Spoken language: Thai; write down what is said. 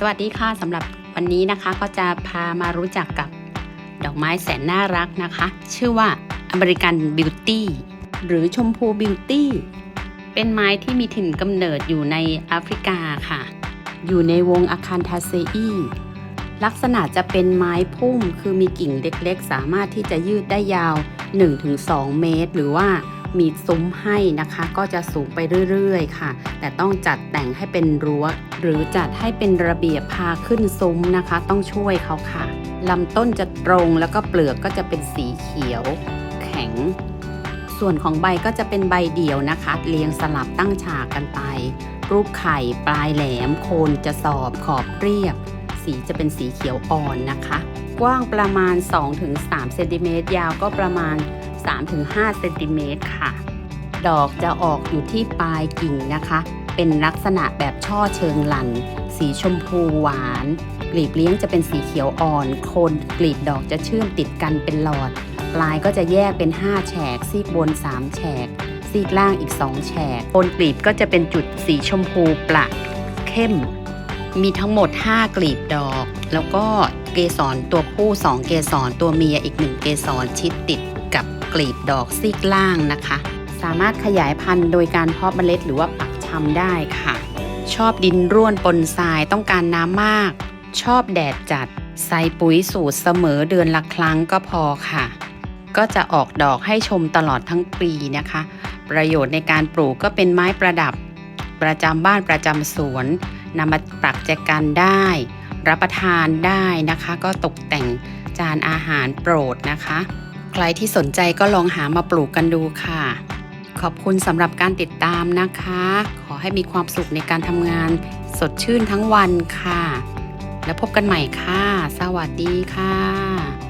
สวัสดีค่ะสำหรับวันนี้นะคะก็จะพามารู้จักกับดอกไม้แสนน่ารักนะคะ ชื่อว่าอเมริกันบิวตี้หรือชมพูบิวตี้เป็นไม้ที่มีถิ่นกำเนิดอยู่ในแอฟริกาค่ะ อยู่ในวงอาคารทาเซอีลักษณะจะเป็นไม้พุ่มคือมีกิ่งเล็กๆ สามารถที่จะยืดได้ยาว 1-2 เมตร หรือว่า มีซุ้มให้นะคะก็จะสูงไปเรื่อยๆ ค่ะ แต่ต้องจัดแต่งให้เป็นรั้ว หรือจัดให้เป็นระเบียบพาขึ้นซุ้มนะคะ ต้องช่วยเขาค่ะลำต้นจะตรงแล้วก็เปลือกก็จะเป็นสีเขียว แข็ง ส่วนของใบก็จะเป็นใบเดี่ยวนะคะ เรียงสลับตั้งฉากกันไป รูปไข่ปลายแหลม โคนจะสอบขอบเรียบ สีจะเป็นสีเขียวอ่อนนะคะ กว้างประมาณ 2-3เซนติเมตรยาวก็ประมาณ 3-5เซนติเมตรค่ะ ดอกจะออกอยู่ที่ปลายกิ่งนะคะ เป็นลักษณะแบบช่อเชิงลัน สีชมพูหวาน กลีบเลี้ยงจะเป็นสีเขียวอ่อน โคนกลีบดอกจะเชื่อมติดกันเป็นหลอด ปลายก็จะแยกเป็น 5 แฉก ซีกบน 3 แฉก ซีกล่างอีก 2 แฉกโคนกลีบก็จะเป็นจุดสีชมพูประเข้มมีทั้งหมด 5 กลีบดอก แล้วก็ กสรตัวผู้ 2 เกสรตัวเมียอีก 1 เกสรชิดติดกับกลีบดอกซีกล่างนะคะ สามารถขยายพันธุ์โดยการเพาะเมล็ดหรือว่าปักชำได้ค่ะ ชอบดินร่วนปนทรายต้องการน้ำมาก ชอบแดดจัด ใส่ปุ๋ยสูตรเสมอเดือนละครั้งก็พอค่ะ ก็จะออกดอกให้ชมตลอดทั้งปีนะคะ ประโยชน์ในการปลูกก็เป็นไม้ประดับ ประจำบ้านประจำสวนนำมาปรักแจกันได้ รับประทานได้นะคะ ก็ตกแต่งจานอาหารโปรดนะคะ ใครที่สนใจก็ลองหามาปลูกกันดูค่ะ ขอบคุณสำหรับการติดตามนะคะ ขอให้มีความสุขในการทำงานสดชื่นทั้งวันค่ะ แล้วพบกันใหม่ค่ะ สวัสดีค่ะ